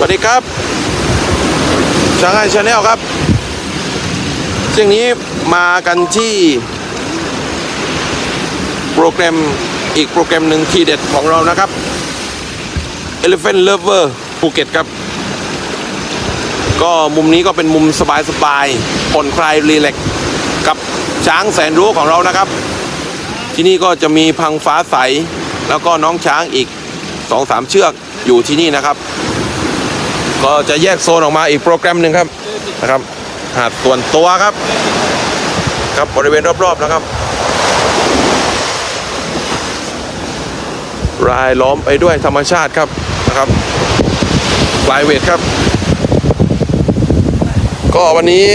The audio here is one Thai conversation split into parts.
สวัสดีครับช้างไอชาแนลครับเที่ยงนี้มากันที่ โปรแกรมอีกโปรแกรมหนึ่งทีเด็ดของเรานะครับ Elephant Lover ภูเก็ตครับ ก็มุมนี้ก็เป็นมุมสบายๆผ่อนคลายรีแลกกับช้างแสนรู้ของเรานะครับ ที่นี่ก็จะมีพังฟ้าใส แล้วก็น้องช้างอีกสองสามเชือกอยู่ที่นี่นะครับ ก็จะแยกโซนออกมาอีกโปรแกรมหนึ่งครับนะครับ หาดส่วนตัวครับ ครับบริเวณรอบๆนะครับ รายล้อมไปด้วยธรรมชาติครับนะครับปลายเวทครับ ก็วันนี้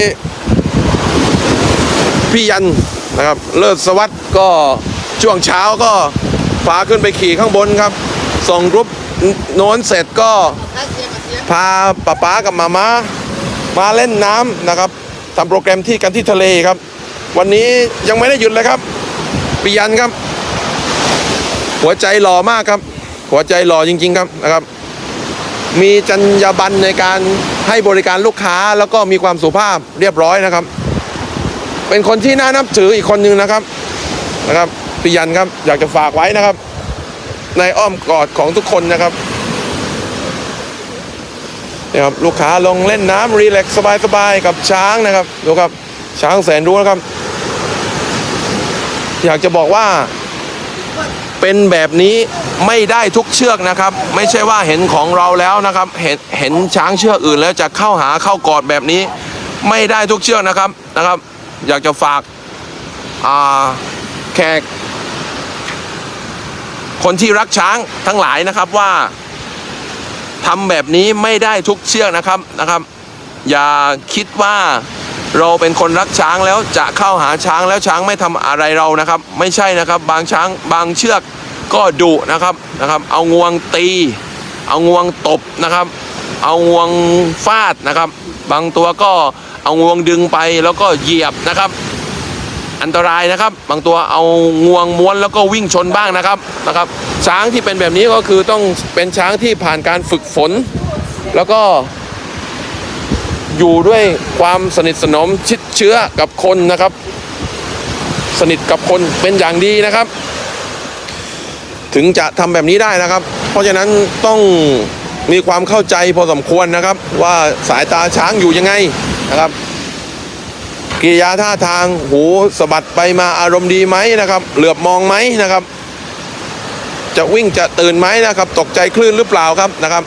พี่ยันนะครับ เลิศสวัสด์ก็ช่วงเช้าก็พาขึ้นไปขี่ข้างบนครับ ส่งรุ๊ปโน้นเสร็จก็ พาป้าป๊ากับมามามาเล่นน้ำนะครับทำโปรแกรมที่กันที่ทะเลครับ วันนี้ยังไม่ได้หยุดเลยครับพี่ยันครับ หัวใจหล่อมากครับ หัวใจหล่อจริง ๆ ครับนะครับ มีจรรยาบรรณในการให้บริการลูกค้าแล้วก็มีความสุภาพเรียบร้อยนะครับ เป็นคนที่น่านับถืออีกคนหนึ่งนะครับนะครับพี่ยันครับอยากจะฝากไว้นะครับ ในอ้อมกอดของทุกคนนะครับ นี่ครับลูกค้าลงเล่นน้ำรีแลกซ์สบายๆกับช้างนะครับดูครับช้างแสนรู้นะครับ อยากจะบอกว่าเป็นแบบนี้ไม่ได้ทุกเชือกนะครับ ไม่ใช่ว่าเห็นของเราแล้วนะครับ เห็นเห็นช้างเชือกอื่นแล้วจะเข้าหาเข้ากอดแบบนี้ ไม่ได้ทุกเชือกนะครับนะครับ อยากจะฝากาแขกคนที่รักช้างทั้งหลายนะครับว่า ทำแบบนี้ไม่ได้ทุกเชือกนะครับนะครับ อย่าคิดว่าเราเป็นคนรักช้างแล้วจะเข้าหาช้างแล้วช้างไม่ทำอะไรเรานะครับ ไม่ใช่นะครับ บางช้างบางเชือกก็ดุนะครับนะครับ เอางวงตี เอางวงตบนะครับ เอางวงฟาดนะครับ บางตัวก็เอางวงดึงไปแล้วก็เหยียบนะครับ อันตรายนะครับ บางตัวเอางวงม้วนแล้วก็วิ่งชนบ้างนะครับนะครับ ช้างที่เป็นแบบนี้ก็คือต้องเป็นช้างที่ผ่านการฝึกฝน แล้วก็อยู่ด้วยความสนิทสนมชิดเชื้อกับคนนะครับ สนิทกับคนเป็นอย่างดีนะครับ ถึงจะทำแบบนี้ได้นะครับ เพราะฉะนั้นต้องมีความเข้าใจพอสมควรนะครับ ว่าสายตาช้างอยู่ยังไงนะครับ กิริยาท่าทางหูสะบัดไปมาอารมณ์ดีไหมนะครับ เหลือบมองไหมนะครับ จะวิ่งจะตื่นไหมนะครับ ตกใจคลื่นหรือเปล่าครับนะครับ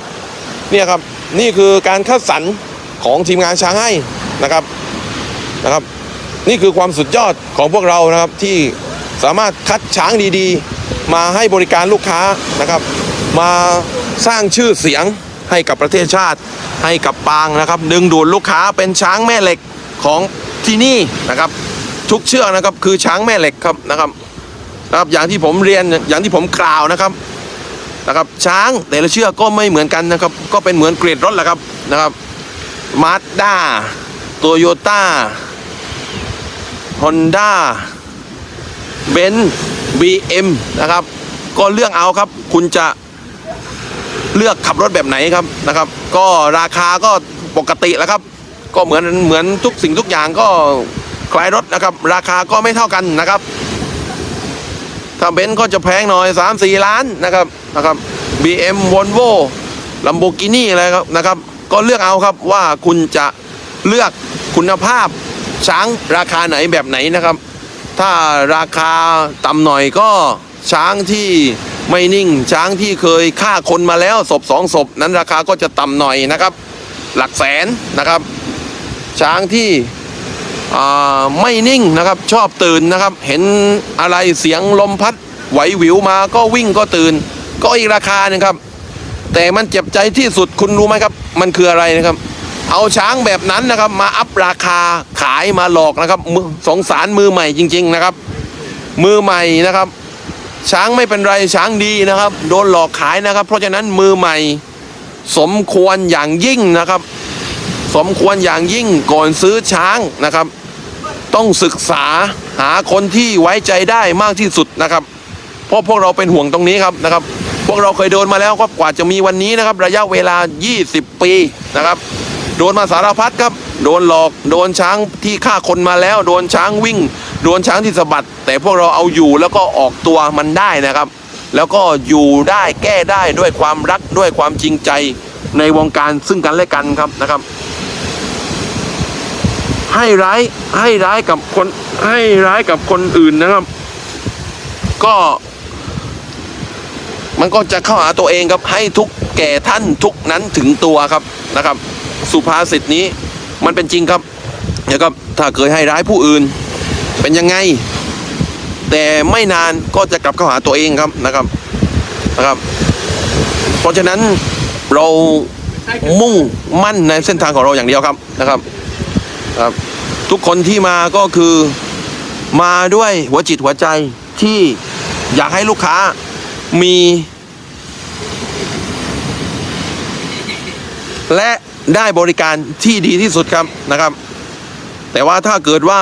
เนี่ยครับนี่คือการคัดสรรของทีมงานช้างให้นะครับนะครับ นี่คือความสุดยอดของพวกเรานะครับที่สามารถคัดช้างดีๆ มาให้บริการลูกค้านะครับ มาสร้างชื่อเสียงให้กับประเทศชาติ ให้กับปางนะครับ ดึงดูดลูกค้าเป็นช้างแม่เหล็กของ ที่นี่นะครับทุกเชือกนะครับคือช้างแม่เหล็กครับนะครับนะครับอย่างที่ผมเรียนอย่างที่ผมกล่าวนะครับนะครับช้างแต่ละเชือกก็ไม่เหมือนกันนะครับก็เป็นเหมือนเกรดรถแหละครับนะครับมาสด้าโตโยต้าฮอนด้าเบนซ์บีเอ็มนะครับ ก็เลือกเอาครับ คุณจะเลือกขับรถแบบไหนครับนะครับ ก็ราคาก็ปกติแล้วครับ ก็เหมือนเหมือนทุกสิ่งทุกอย่างก็คล้ายรถนะครับ ราคาก็ไม่เท่ากันนะครับ ถ้าเบนซ์ก็จะแพงหน่อย 3 4 ล้านนะครับนะครับ BM Volvo Lamborghini อะไรครับนะครับ ก็เลือกเอาครับว่าคุณจะเลือกคุณภาพช้างราคาไหนแบบไหนนะครับ ถ้าราคาต่ำหน่อยก็ช้างที่ไม่นิ่ง ช้างที่เคยฆ่าคนมาแล้วศพสองศพนั้นราคาก็จะต่ำหน่อยนะครับ หลักแสนนะครับ ช้างที่ไม่นิ่งนะครับชอบตื่นนะครับ เห็นอะไรเสียงลมพัดไหววิวมาก็วิ่งก็ตื่น ก็อีกราคาหนึ่งครับ แต่มันเจ็บใจที่สุดคุณรู้ไหมครับ มันคืออะไรนะครับ เอาช้างแบบนั้นนะครับ มาอัพราคาขายมาหลอกนะครับมือสงสารมือใหม่จริง ๆนะครับ มือใหม่นะครับ ช้างไม่เป็นไรช้างดีนะครับ โดนหลอกขายนะครับ เพราะฉะนั้นมือใหม่ สมควรอย่างยิ่งนะครับ สมควรอย่างยิ่งก่อนซื้อช้างนะครับ ต้องศึกษาหาคนที่ไว้ใจได้มากที่สุดนะครับ เพราะพวกเราเป็นห่วงตรงนี้ครับนะครับ พวกเราเคยโดนมาแล้วก็กว่าจะมีวันนี้นะครับ ระยะเวลา 20 ปีนะครับโดนมาสารพัดครับ โดนหลอก โดนช้างที่ฆ่าคนมาแล้ว โดนช้างวิ่ง โดนช้างที่สะบัด แต่พวกเราเอาอยู่แล้วก็ออกตัวมันได้นะครับ แล้วก็อยู่ได้แก้ได้ด้วยความรักด้วยความจริงใจในวงการซึ่งกันและกันครับนะครับ ให้ร้ายให้ร้ายกับคนให้ร้ายกับคนอื่นนะครับ ก็ มันก็จะเข้าหาตัวเองครับ ให้ทุกแก่ท่านทุกนั้นถึงตัวครับนะครับ สุภาษิตนี้มันเป็นจริงครับนะครับถ้าเคยให้ร้ายผู้อื่น เป็นยังไง แต่ไม่นานก็จะกลับเข้าหาตัวเองครับนะครับนะครับ เพราะฉะนั้นเรามุ่งมั่นในเส้นทางของเราอย่างเดียวครับนะครับครับ ทุกคนที่มาก็คือมาด้วยหัวจิตหัวใจที่อยากให้ลูกค้ามีและได้บริการที่ดีที่สุดครับนะครับ แต่ว่าถ้าเกิดว่า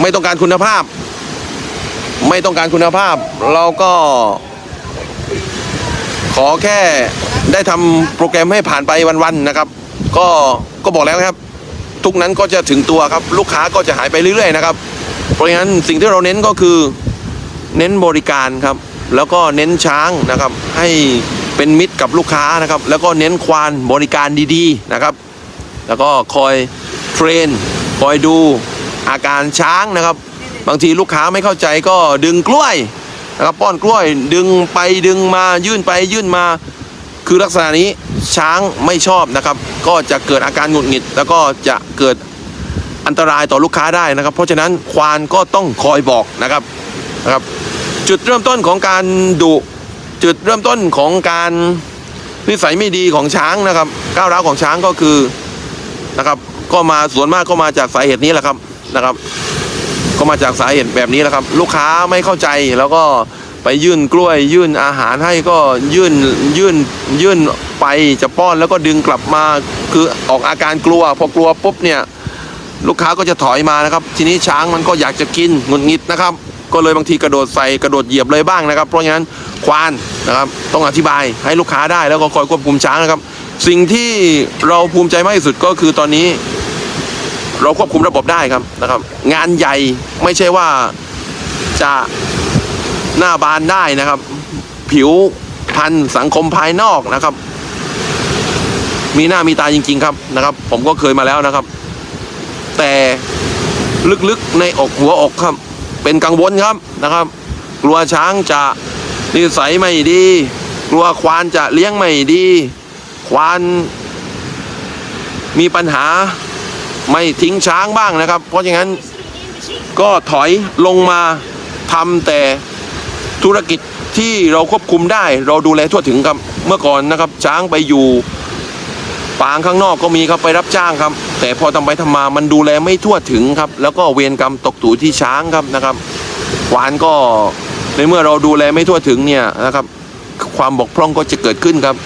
ไม่ต้องการคุณภาพ ไม่ต้องการคุณภาพ เราก็ ขอแค่ได้ทำโปรแกรมให้ผ่านไปวันๆนะครับ ก็ก็บอกแล้วครับ ทุกนั้นก็จะถึงตัวครับลูกค้าก็จะหายไปเรื่อยๆนะครับเพราะฉะนั้นสิ่งที่เราเน้นก็คือเน้นบริการครับ แล้วก็เน้นช้างนะครับ ให้เป็นมิตรกับลูกค้านะครับ แล้วก็เน้นควานบริการดีๆนะครับ แล้วก็คอยเทรนคอยดูอาการช้างนะครับ บางทีลูกค้าไม่เข้าใจก็ดึงกล้วยนะครับป้อนกล้วยดึงไปดึงมายื่นไปยื่นมา คือลักษณะนี้ ช้างไม่ชอบนะครับ ก็จะเกิดอาการหงุดหงิด แล้วก็จะเกิดอันตรายต่อลูกค้าได้นะครับ เพราะฉะนั้นควานก็ต้องคอยบอกนะครับนะครับ จุดเริ่มต้นของการดุจุดเริ่มต้นของการนิสัยไม่ดีของช้างนะครับ ก้าวร้าวของช้างก็คือนะครับก็มาส่วนมากก็มาจากสาเหตุนี้แหละครับนะครับ ก็มาจากสาเหตุแบบนี้แหละครับ ลูกค้าไม่เข้าใจแล้วก็ ไปยื่นกล้วย ยื่นอาหารให้ก็ยื่นยื่นยื่นไปจะป้อนแล้วก็ดึงกลับมาคือออกอาการกลัว พอกลัวปุ๊บเนี่ยลูกค้าก็จะถอยมานะครับ ทีนี้ช้างมันก็อยากจะกินหงุดหงิดนะครับ ก็เลยบางทีกระโดดใส่กระโดดเหยียบเลยบ้างนะครับ เพราะฉะนั้นควานนะครับต้องอธิบายให้ลูกค้าได้แล้วก็คอยควบคุมช้างนะครับ สิ่งที่เราภูมิใจมากที่สุดก็คือตอนนี้ เราควบคุมระบบได้ครับนะครับ งานใหญ่ไม่ใช่ว่าจะ หน้าบานได้นะครับ ผิวพันธุ์สังคมภายนอกนะครับ มีหน้ามีตาจริง ๆ ครับนะครับ ผมก็เคยมาแล้วนะครับ แต่ลึกๆในอกหัวอกครับ เป็นกังวลครับนะครับ กลัวช้างจะนิสัยไม่ดี กลัวควานจะเลี้ยงไม่ดี ควานมีปัญหาไม่ทิ้งช้างบ้างนะครับ เพราะฉะนั้นก็ถอยลงมาทำแต่ ธุรกิจที่เราควบคุมได้ เราดูแลทั่วถึงครับเมื่อก่อนนะครับ ช้างไปอยู่ปางข้างนอกก็มีครับไปรับจ้างครับ แต่พอทำไปทำมามันดูแลไม่ทั่วถึงครับ แล้วก็เวรกรรมตกตู่ที่ช้างครับนะครับหวานก็ในเมื่อเราดูแลไม่ทั่วถึงเนี่ยนะครับ ความบกพร่องก็จะเกิดขึ้นครับ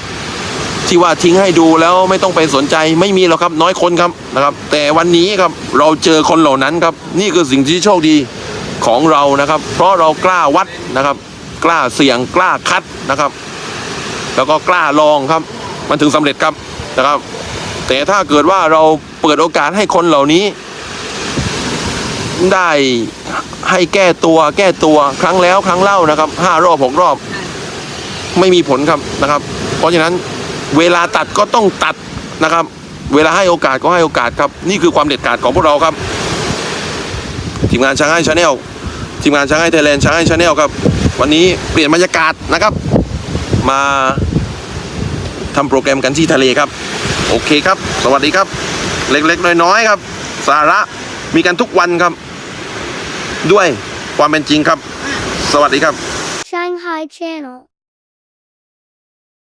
ที่ว่าทิ้งให้ดูแล้วไม่ต้องไปสนใจไม่มีหรอกครับ น้อยคนครับนะครับ แต่วันนี้ครับเราเจอคนเหล่านั้นครับ นี่คือสิ่งที่โชคดี ของเรานะครับ เพราะเรากล้าวัดนะครับ กล้าเสี่ยงกล้าคัดนะครับ แล้วก็กล้าลองครับ มันถึงสำเร็จครับนะครับ แต่ถ้าเกิดว่าเราเปิดโอกาสให้คนเหล่านี้ ได้ให้แก้ตัวแก้ตัวครั้งแล้วครั้งเล่านะครับห้ารอบหกรอบ ไม่มีผลครับนะครับ เพราะฉะนั้นเวลาตัดก็ต้องตัดนะครับ เวลาให้โอกาสก็ให้โอกาสครับ นี่คือความเด็ดขาดของพวกเราครับ ทีมงานช้างให้ชาแนล ทีมงานช้างไอ้ไทยแลนด์ช้างไอ้ชาแนลครับวันนี้เปลี่ยนบรรยากาศนะครับ มาทำโปรแกรมกันที่ทะเลครับ โอเคครับ สวัสดีครับ เล็กๆ น้อยๆครับ สาระมีกันทุกวันครับ ด้วยความเป็นจริงครับ สวัสดีครับ Shanghai Channel